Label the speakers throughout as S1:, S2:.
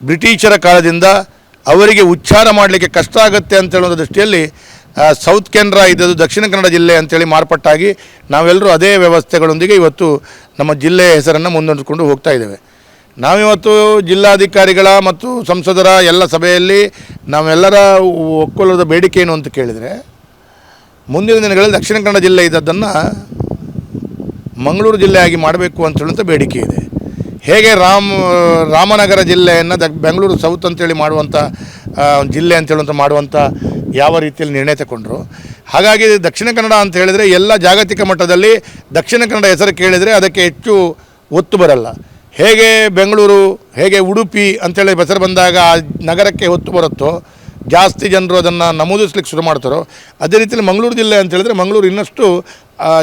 S1: ಬ್ರಿಟಿಷರ ಕಾಲದಿಂದ ಅವರಿಗೆ ಉಚ್ಚಾರ ಮಾಡಲಿಕ್ಕೆ ಕಷ್ಟ ಆಗುತ್ತೆ ಅಂತ ಹೇಳುವ ದೃಷ್ಟಿಯಲ್ಲಿ ಸೌತ್ ಕೆನರಾ ಇದ್ದದ್ದು ದಕ್ಷಿಣ ಕನ್ನಡ ಜಿಲ್ಲೆ ಅಂತೇಳಿ ಮಾರ್ಪಟ್ಟಾಗಿ ನಾವೆಲ್ಲರೂ ಅದೇ ವ್ಯವಸ್ಥೆಗಳೊಂದಿಗೆ ಇವತ್ತು ನಮ್ಮ ಜಿಲ್ಲೆಯ ಹೆಸರನ್ನು ಮುಂದುವರಿಸಿಕೊಂಡು ಹೋಗ್ತಾ ಇದ್ದೇವೆ. ನಾವಿವತ್ತು ಜಿಲ್ಲಾಧಿಕಾರಿಗಳ ಮತ್ತು ಸಂಸದರ ಎಲ್ಲ ಸಭೆಯಲ್ಲಿ ನಾವೆಲ್ಲರ ಒಕ್ಕೊಲದ ಬೇಡಿಕೆ ಏನು ಅಂತ ಕೇಳಿದರೆ, ಮುಂದಿನ ದಿನಗಳಲ್ಲಿ ದಕ್ಷಿಣ ಕನ್ನಡ ಜಿಲ್ಲೆ ಇದ್ದದ್ದನ್ನು ಮಂಗಳೂರು ಜಿಲ್ಲೆಯಾಗಿ ಮಾಡಬೇಕು ಅಂತ ಹೇಳುವಂಥ ಬೇಡಿಕೆ ಇದೆ. ಹೇಗೆ ರಾಮ, ರಾಮನಗರ ಜಿಲ್ಲೆಯನ್ನು ದ, ಬೆಂಗಳೂರು ಸೌತ್ ಅಂತೇಳಿ ಮಾಡುವಂಥ ಜಿಲ್ಲೆ ಅಂತ ಹೇಳುವಂಥ ಮಾಡುವಂಥ ಯಾವ ರೀತಿಯಲ್ಲಿ ನಿರ್ಣಯ ತಗೊಂಡ್ರು ಹಾಗಾಗಿ ದಕ್ಷಿಣ ಕನ್ನಡ ಅಂತ ಹೇಳಿದರೆ ಎಲ್ಲ ಜಾಗತಿಕ ಮಟ್ಟದಲ್ಲಿ ದಕ್ಷಿಣ ಕನ್ನಡ ಹೆಸರು ಕೇಳಿದರೆ ಅದಕ್ಕೆ ಹೆಚ್ಚು ಒತ್ತು ಬರಲ್ಲ. ಹೇಗೆ ಬೆಂಗಳೂರು, ಹೇಗೆ ಉಡುಪಿ ಅಂತೇಳಿ ಹೆಸರು ಬಂದಾಗ ಆ ನಗರಕ್ಕೆ ಒತ್ತು ಬರುತ್ತೋ, ಜಾಸ್ತಿ ಜನರು ಅದನ್ನು ನಮೂದಿಸ್ಲಿಕ್ಕೆ ಶುರು ಮಾಡ್ತಾರೋ, ಅದೇ ರೀತಿಯಲ್ಲಿ ಮಂಗಳೂರು ಜಿಲ್ಲೆ ಅಂತ ಹೇಳಿದ್ರೆ ಮಂಗಳೂರು ಇನ್ನಷ್ಟು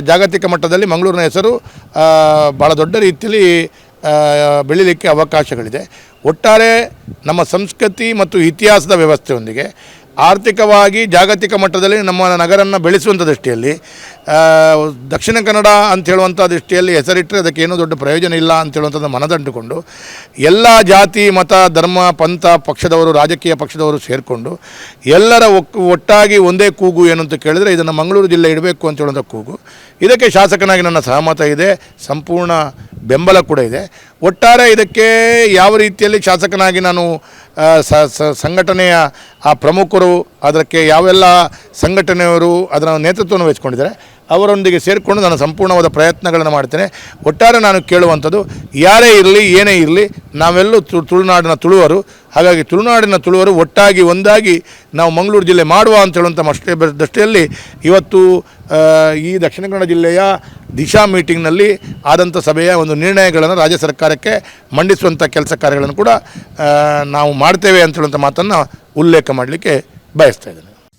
S1: ಜಾಗತಿಕ ಮಟ್ಟದಲ್ಲಿ ಮಂಗಳೂರಿನ ಹೆಸರು ಭಾಳ ದೊಡ್ಡ ರೀತಿಯಲ್ಲಿ ಬೆಳೀಲಿಕ್ಕೆ ಅವಕಾಶಗಳಿದೆ. ಒಟ್ಟಾರೆ ನಮ್ಮ ಸಂಸ್ಕೃತಿ ಮತ್ತು ಇತಿಹಾಸದ ವ್ಯವಸ್ಥೆಯೊಂದಿಗೆ ಆರ್ಥಿಕವಾಗಿ ಜಾಗತಿಕ ಮಟ್ಟದಲ್ಲಿ ನಮ್ಮ ನಗರನ್ನು ಬೆಳೆಸುವಂಥ ದೃಷ್ಟಿಯಲ್ಲಿ ದಕ್ಷಿಣ ಕನ್ನಡ ಅಂತ ಹೇಳುವಂಥ ದೃಷ್ಟಿಯಲ್ಲಿ ಹೆಸರಿಟ್ಟರೆ ಅದಕ್ಕೆ ಏನೂ ದೊಡ್ಡ ಪ್ರಯೋಜನ ಇಲ್ಲ ಅಂತ ಹೇಳುವಂಥದ್ದು ಮನದಂಟುಕೊಂಡು, ಎಲ್ಲ ಜಾತಿ, ಮತ, ಧರ್ಮ, ಪಂಥ ಪಕ್ಷದವರು, ರಾಜಕೀಯ ಪಕ್ಷದವರು ಸೇರಿಕೊಂಡು, ಎಲ್ಲರ ಒಟ್ಟಾಗಿ ಒಂದೇ ಕೂಗು ಏನು ಅಂತ ಕೇಳಿದರೆ ಇದನ್ನು ಮಂಗಳೂರು ಜಿಲ್ಲೆ ಇಡಬೇಕು ಅಂತ ಹೇಳುವಂಥ ಕೂಗು. ಇದಕ್ಕೆ ಶಾಸಕನಾಗಿ ನನ್ನ ಸಹಮತ ಇದೆ, ಸಂಪೂರ್ಣ ಬೆಂಬಲ ಕೂಡ ಇದೆ. ಒಟ್ಟಾರೆ ಇದಕ್ಕೆ ಯಾವ ರೀತಿಯಲ್ಲಿ ಶಾಸಕನಾಗಿ ನಾನು ಸಂಘಟನೆಯ ಆ ಪ್ರಮುಖರು, ಅದಕ್ಕೆ ಯಾವೆಲ್ಲ ಸಂಘಟನೆಯವರು ಅದರ ನೇತೃತ್ವವನ್ನು ವಹಿಸ್ಕೊಂಡಿದ್ದಾರೆ, ಅವರೊಂದಿಗೆ ಸೇರಿಕೊಂಡು ನಾನು ಸಂಪೂರ್ಣವಾದ ಪ್ರಯತ್ನಗಳನ್ನು ಮಾಡ್ತೇನೆ. ಒಟ್ಟಾರೆ ನಾನು ಕೇಳುವಂಥದ್ದು, ಯಾರೇ ಇರಲಿ, ಏನೇ ಇರಲಿ, ನಾವೆಲ್ಲೂ ತು- ತುಳುನಾಡಿನ ತುಳುವರು. ಹಾಗಾಗಿ ತುಳುನಾಡಿನ ತುಳುವರು ಒಟ್ಟಾಗಿ ಒಂದಾಗಿ ನಾವು ಮಂಗಳೂರು ಜಿಲ್ಲೆ ಮಾಡುವ ಅಂತ ಹೇಳುವಂಥ ಅಷ್ಟೇ ದೃಷ್ಟಿಯಲ್ಲಿ ಇವತ್ತು ಈ ದಕ್ಷಿಣ ಕನ್ನಡ ಜಿಲ್ಲೆಯ ದಿಶಾ ಮೀಟಿಂಗ್ನಲ್ಲಿ ಆದಂಥ ಸಭೆಯ ಒಂದು ನಿರ್ಣಯಗಳನ್ನು ರಾಜ್ಯ ಸರ್ಕಾರಕ್ಕೆ ಮಂಡಿಸುವಂಥ ಕೆಲಸ ಕಾರ್ಯಗಳನ್ನು ಕೂಡ ನಾವು ಮಾಡ್ತೇವೆ ಅಂತ ಹೇಳುವಂಥ ಮಾತನ್ನು ಉಲ್ಲೇಖ ಮಾಡಲಿಕ್ಕೆ ಬಯಸ್ತಾ ಇದ್ದೇನೆ.